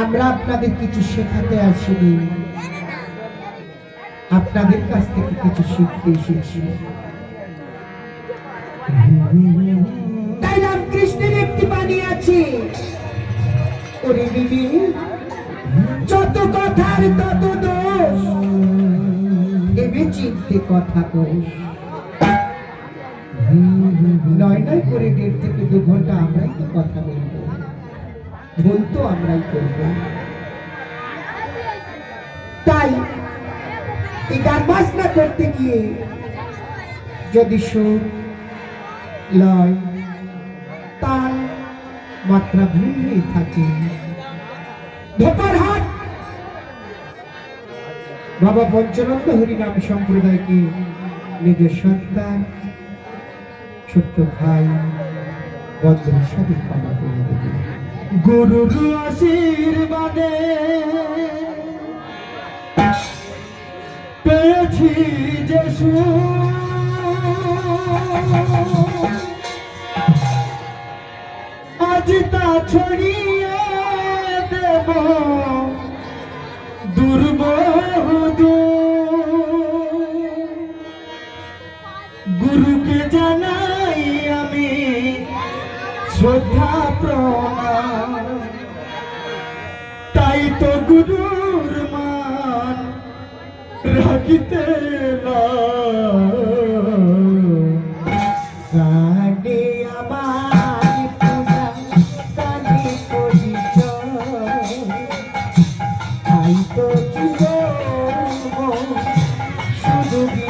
আমরা আপনাদের কিছু শেখাতে আসিনি। আপনাদের কাছ থেকে কিছু শিখতে এসেছি। তাই রামকৃষ্ণের একটি বাণী আছে। যত কথার তত দোষ ভেবে চিনতে কথা কোষ নয় নয় করে দেড় থেকে দু ঘণ্টা আমরাই তো কথা বলব বলতো আমরাই করব। তাই এই গান বাজনা করতে গিয়ে যদি সুর লয়, তাল মাত্রা ভুল হয়ে থাকে। ধোপার হাট! বাবা পঞ্চানন্দ হরিনাম সম্প্রদায়কে নিজের সন্তান, ছোট্ট ভাই বন্ধু হিসাবে ক্ষমা করে দেবে। গুরুর আশীর্বাদে। পেয়েছি যে আজ তা ছড়িয়ে দেব। দুর্বোধ গুরুকে জানাই আমি। শ্রদ্ধা প্রণাম। তাই তো গুরুর মান রাখিতে শুধু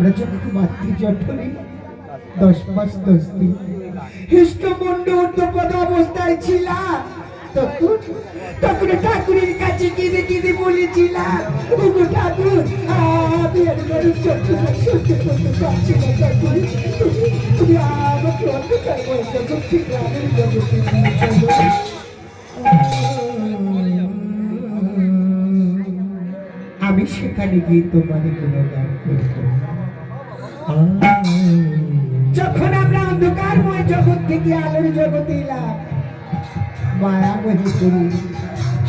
আমরা যখন মাতৃ জঠরে দশ মাস দশ দিন। হৃষ্টমুণ্ড উর্ধপদ অবস্থায় ছিলাম ঠাকুরের কাছে বলেছিলাম আমি আমি সেখানে গিয়ে তোমার গুণগান করব। যখন আমরা অন্ধকারময় জগৎ থেকে আলোর জগতে এলাম মায়া মনে করি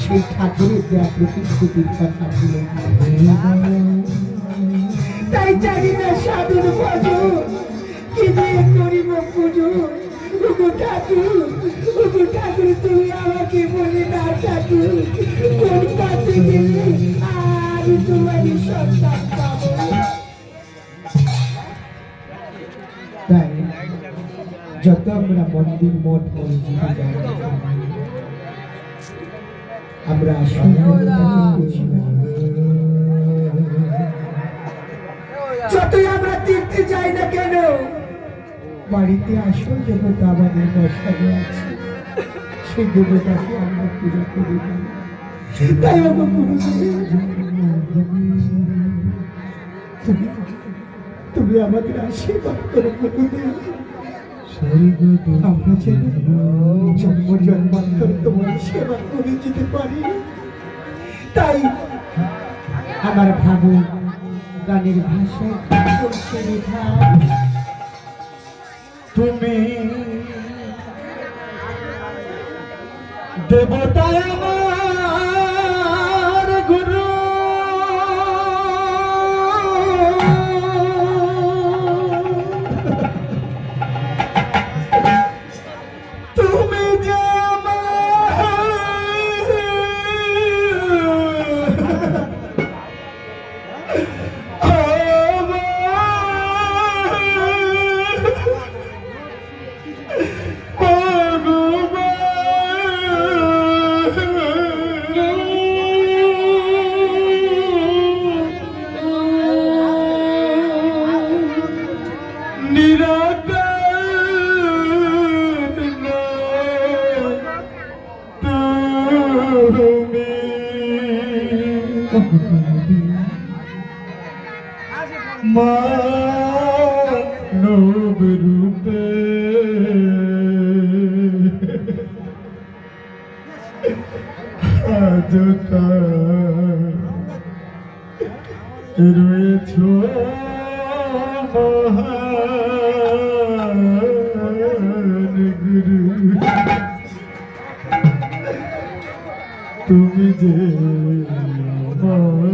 সেই ঠাকুরের দেওয়া প্রতিশ্রুতির কথা ভুলে তাই জানি না সাধুর ভজন, কি দিয়ে করিব পুজো। ওগো ঠাকুর ওগো ঠাকুর, তুমি আমাকে বলে না ঠাকুর, কোন পথে গেলে আমি তোমারই সন্তান তাই যত আমরা মন্দির মঠ মসজিদে যাই আমরা। যতই আমরা তীর্থে যাই না কেন বাড়িতে আসল দেবতা আমাদের বসানো আছে। সেই দেবতাকে আমরা পূজা করি না। তাই আমার তুমি তুমি আমাদের আশীর্বাদ করো আমরা যেন জন্ম জন্মান্তর তোমার সেবা করে যেতে পারি। তাই আমার ভাবো গানের ভাষায় তুমি দেবতা আমার রয়েছ গুরু তুমি যে ভগবান।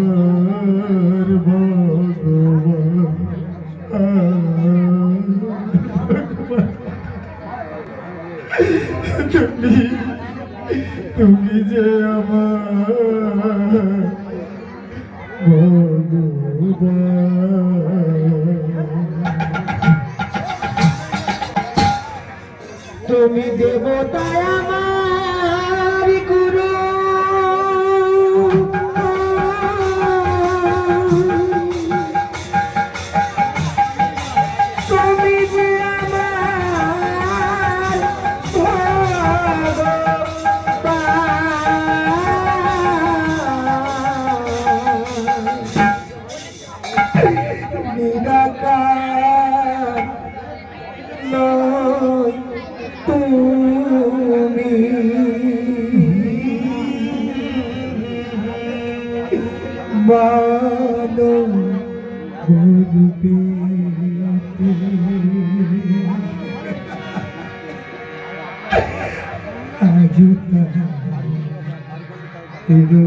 তুমি তুমি যে আমার গুরুপীতে আজ রয়েছ তুমি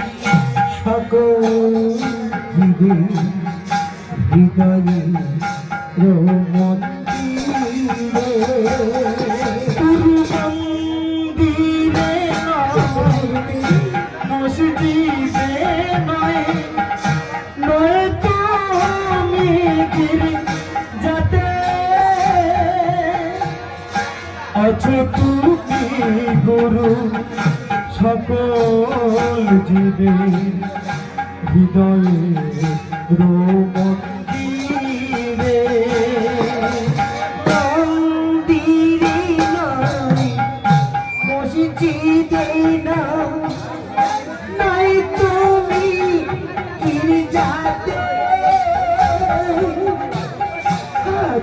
হৃদয়ে গুরু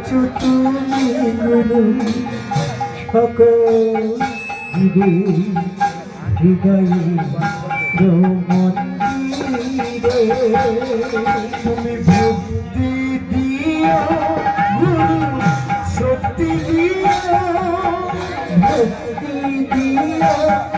আছো তুমি গুরু সকল জীবে হৃদয়ে তুমি বুদ্ধি দিও গুরু শক্তি দিও ভক্তি দিও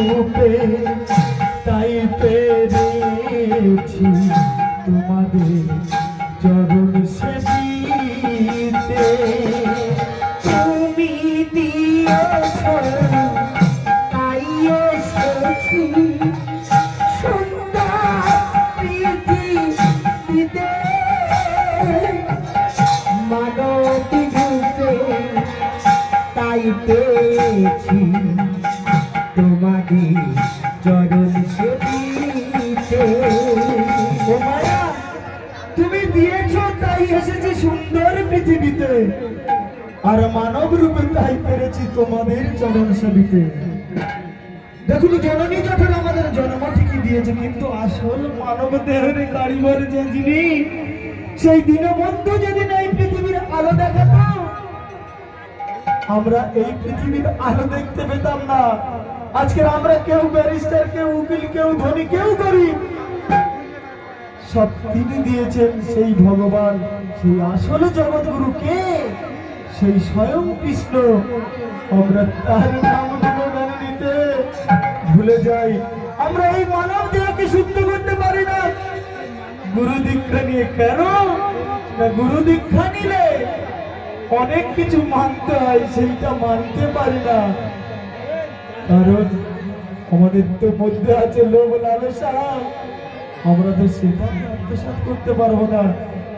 রূপে তাই পেরেছি তোমাদের চরণ সেবিতে তুমি দিয়েছ তাই এসেছি। দিতে। তাই পেয়েছি আর মানব রূপে তাই পেরেছি তোমাদের চরণ সেবিতে দেখুন, জননী যখন আমাদের জন্ম ঠিকই দিয়েছে, কিন্তু আসল মানব দেহের কারিগর যে যিনি, সেই দীনবন্ধু যেদিন এই পৃথিবীর আলো দেখাতো, আমরা এই পৃথিবীর আলো দেখতে পেতাম না। আজকে আমরা কেউ ব্যারিস্টার, কেউ উকিল, কেউ ধনী, কেউ গরিব সব তিনি দিয়েছেন সেই ভগবান, সেই আসল জগৎগুরু কে? সেই স্বয়ং কৃষ্ণ। আমরা তার নাম নিতে ভুলে যাই। আমরা এই মানব দেহকে শুদ্ধ করতে পারি না। গুরু দীক্ষা নিয়ে কেন? না, গুরু দীক্ষা নিলে অনেক কিছু মানতে হয়, সেইটা মানতে পারি না। কারণ আমাদের তো মধ্যে আছে লোভ লালসা। আমরা তো সেটা আত্মসাত করতে পারব না।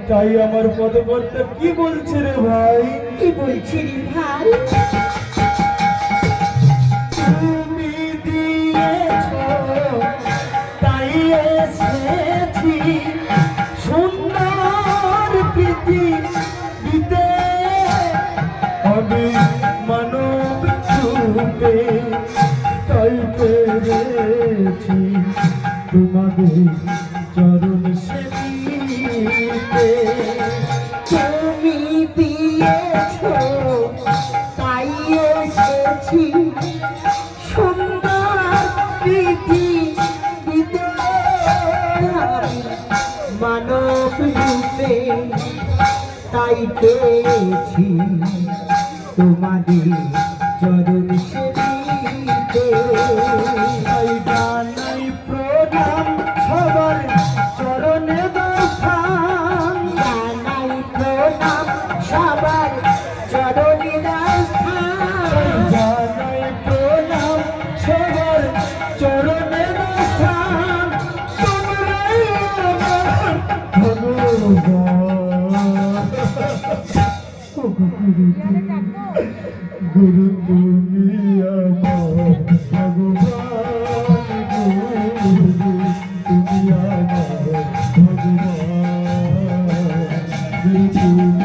তাই আমার পদকর্তা কি বলছে রে ভাই? কি বলছে রে ভাই? পেয়েছি তোমাদের গুরু তুমি